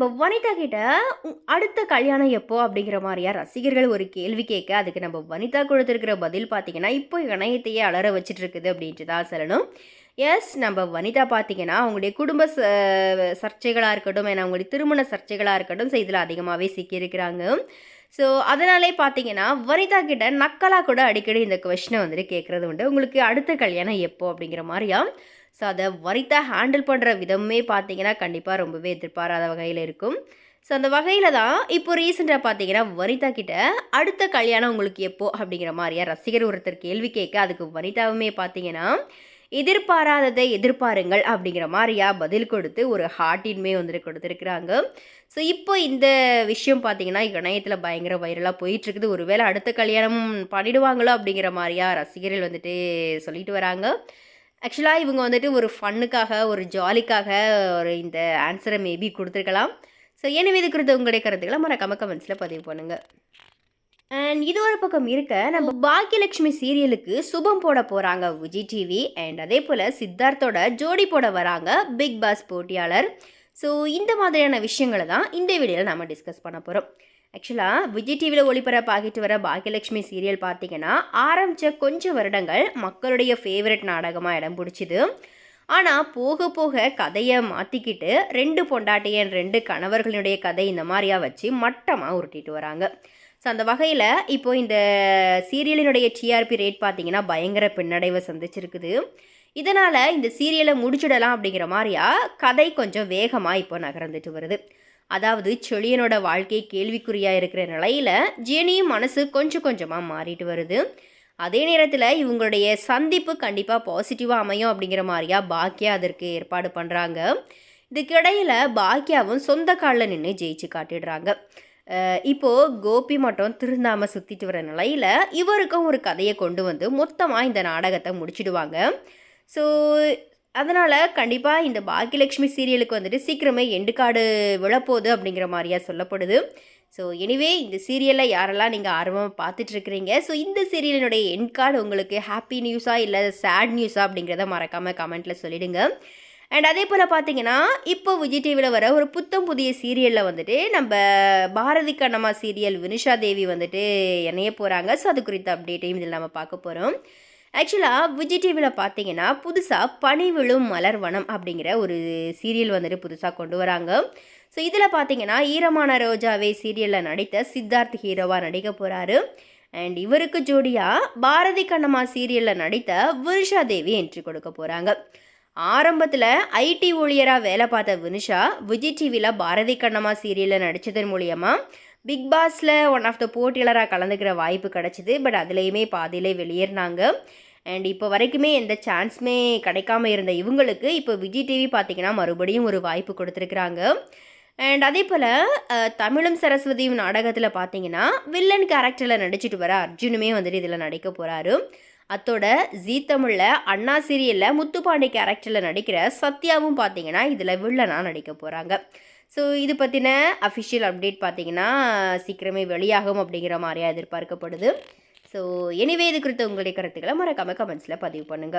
இப்போ வனிதா கிட்ட அடுத்த கல்யாணம் எப்போ அப்படிங்கிற மாதிரியா ரசிகர்கள் ஒரு கேள்வி கேட்க அதுக்கு நம்ம வனிதா கொடுத்துருக்கிற பதில் பார்த்தீங்கன்னா இப்போ இணையத்தையே அலற வச்சுட்டு இருக்குது அப்படின்ட்டு தான் சொல்லணும். எஸ் நம்ம வனிதா பார்த்தீங்கன்னா அவங்களுடைய குடும்ப ச சர்ச்சைகளாக இருக்கட்டும் ஏன்னா அவங்களுடைய திருமண சர்ச்சைகளாக இருக்கட்டும் செய்தியில் இதில் அதிகமாகவே சிக்கியிருக்கிறாங்க. ஸோ அதனாலே பார்த்தீங்கன்னா வனிதா கிட்ட நக்கலாக கூட அடிக்கடி இந்த கொஷினை வந்துட்டு கேட்குறது உண்டு. உங்களுக்கு அடுத்த கல்யாணம் எப்போ அப்படிங்கிற மாதிரியா? ஸோ அதை வனிதா ஹேண்டில் பண்ணுற விதமே பார்த்தீங்கன்னா கண்டிப்பாக ரொம்பவே எதிர்பாராத வகையில் இருக்கும். ஸோ அந்த வகையில் தான் இப்போ ரீசெண்டாக பார்த்தீங்கன்னா வனிதா கிட்ட அடுத்த கல்யாணம் உங்களுக்கு எப்போ அப்படிங்கிற மாதிரியா ரசிகர் ஒருத்தர் கேள்வி கேட்க அதுக்கு வனிதாவுமே பார்த்தீங்கன்னா எதிர்பாராததை எதிர்பாருங்கள் அப்படிங்கிற மாதிரியா பதில் கொடுத்து ஒரு ஹார்ட்டின்மே வந்துட்டு கொடுத்துருக்குறாங்க. ஸோ இப்போ இந்த விஷயம் பார்த்தீங்கன்னா இணையத்தில் பயங்கர வைரலாக போயிட்டுருக்குது. ஒருவேளை அடுத்த கல்யாணம் பண்ணிடுவாங்களோ அப்படிங்கிற மாதிரியா ரசிகர்கள் வந்துட்டு சொல்லிட்டு வராங்க. ஆக்சுவலாக இவங்க வந்துட்டு ஒரு ஃபன்னுக்காக ஒரு ஜாலிக்காக ஒரு இந்த ஆன்சரை மேபி கொடுத்துருக்கலாம். ஸோ எனவே இது குறித்து உங்களுடைய கருத்துக்களை மறக்காமல் கமெண்ட்ஸில் பதிவு பண்ணுங்கள் அண்ட் இது ஒரு பக்கம் இருக்க நம்ம பாக்கியலட்சுமி சீரியலுக்கு சுபம் போட போகிறாங்க விஜய் டிவி அண்ட் அதே போல் சித்தார்த்தோட ஜோடி போட வராங்க பிக் பாஸ் போட்டியாளர். ஸோ இந்த மாதிரியான விஷயங்களை தான் இந்த வீடியோவில் நம்ம டிஸ்கஸ் பண்ண போகிறோம் ஆக்சுவலாக விஜய் டிவியில் ஒளிபரப்பாகிட்டு வர பாக்கியலட்சுமி சீரியல் பார்த்தீங்கன்னா ஆரம்பித்த கொஞ்சம் வருடங்கள் மக்களுடைய ஃபேவரட் நாடகமாக இடம் பிடிச்சிது. ஆனால் போக போக கதையை மாற்றிக்கிட்டு ரெண்டு பொண்டாட்டியன் ரெண்டு கணவர்களுடைய கதை இந்த மாதிரியா வச்சு மட்டமாக உருட்டிட்டு வராங்க. ஸோ அந்த வகையில் இப்போ இந்த சீரியலினுடைய டிஆர்பி ரேட் பார்த்தீங்கன்னா பயங்கர பின்னடைவை சந்திச்சிருக்குது. இதனால் இந்த சீரியலை முடிச்சிடலாம் அப்படிங்கிற மாதிரியா கதை கொஞ்சம் வேகமாக இப்போ நகர்ந்துட்டு வருது. அதாவது செழியனோட வாழ்க்கை கேள்விக்குறியாக இருக்கிற நிலையில் ஜேனியும் மனசு கொஞ்சம் கொஞ்சமாக மாறிட்டு வருது. அதே நேரத்தில் இவங்களுடைய சந்திப்பு கண்டிப்பாக பாசிட்டிவாக அமையும் அப்படிங்கிற மாதிரியா பாக்கியா அதற்கு ஏற்பாடு பண்ணுறாங்க இதுக்கிடையில் பாக்கியாவும் சொந்த காலில் நின்று ஜெயிச்சு காட்டிடுறாங்க. இப்போது கோபி மட்டும் திருந்தாமல் சுற்றிட்டு வர நிலையில் இவருக்கும் ஒரு கதையை கொண்டு வந்து மொத்தமாக இந்த நாடகத்தை முடிச்சிடுவாங்க. ஸோ அதனால் கண்டிப்பாக இந்த பாக்கியலட்சுமி சீரியலுக்கு வந்துட்டு சீக்கிரமே எண்டு காடு விழப்போகுது அப்படிங்கிற மாதிரியா சொல்லப்படுது. ஸோ எனிவே இந்த சீரியலில் யாரெல்லாம் நீங்கள் ஆர்வமாக பார்த்துட்ருக்கிறீங்க? ஸோ இந்த சீரியலினுடைய எண்ட் கார்டு உங்களுக்கு ஹாப்பி நியூஸா இல்லை சேட் நியூஸா அப்படிங்கிறத மறக்காமல் கமெண்ட்டில் சொல்லிடுங்க. அண்ட் அதே போல் பார்த்தீங்கன்னா இப்போ விஜய் டிவியில் வர ஒரு புத்தம் புதிய சீரியலில் வந்துட்டு நம்ம பாரதி கண்ணம்மா சீரியல் வினிஷா தேவி வந்துட்டு இணைய போகிறாங்க ஸோ அது குறித்த அப்டேட்டையும் இதில் நம்ம பார்க்க போகிறோம் ஆக்சுவலாக விஜய் டிவியில் பார்த்தீங்கன்னா புதுசாக பனி விழும் அப்படிங்கிற ஒரு சீரியல் வந்துட்டு புதுசாக கொண்டு வராங்க. ஸோ இதில் பார்த்தீங்கன்னா ஈரமான ரோஜாவே சீரியலில் நடித்த சித்தார்த் ஹீரோவாக நடிக்க போகிறாரு அண்ட் இவருக்கு ஜோடியாக பாரதி கண்ணம்மா சீரியலில் நடித்த வினுஷா தேவி என்ட்ரி கொடுக்க போகிறாங்க ஆரம்பத்தில் ஐடி ஊழியராக வேலை பார்த்த வினுஷா விஜய் டிவியில் பாரதி கண்ணம்மா சீரியலில் நடித்ததன் மூலியமாக பிக் பாஸில் ஒன் ஆஃப் த போட்டியாளராக கலந்துக்கிற வாய்ப்பு கிடச்சிது. பட் அதுலேயுமே பாதியிலே வெளியேறினாங்க. அண்ட் இப்போ வரைக்குமே எந்த சான்ஸுமே கிடைக்காம இருந்த இவங்களுக்கு இப்போ விஜய் டிவி பார்த்தீங்கன்னா மறுபடியும் ஒரு வாய்ப்பு கொடுத்துருக்குறாங்க. அண்ட் அதே போல் தமிழும் சரஸ்வதியும் நாடகத்தில் பார்த்தீங்கன்னா வில்லன் கேரக்டரில் நடிச்சிட்டு வர அர்ஜுனுமே வந்துட்டு இதில் நடிக்க போகிறாரு அத்தோட ஜீ தமிழில் அண்ணா சீரியலில் முத்துப்பாண்டி கேரக்டரில் நடிக்கிற சத்யாவும் பார்த்தீங்கன்னா இதில் வில்லனாக நடிக்க போகிறாங்க ஸோ இது பற்றின அஃபிஷியல் அப்டேட் பார்த்தீங்கன்னா சீக்கிரமே வெளியாகும் அப்படிங்கிற மாதிரியா எதிர்பார்க்கப்படுது. ஸோ எனிவே இது குறித்த உங்களுடைய கருத்துக்களை மறக்காமல் கமெண்ட்ஸில் பதிவு பண்ணுங்கள்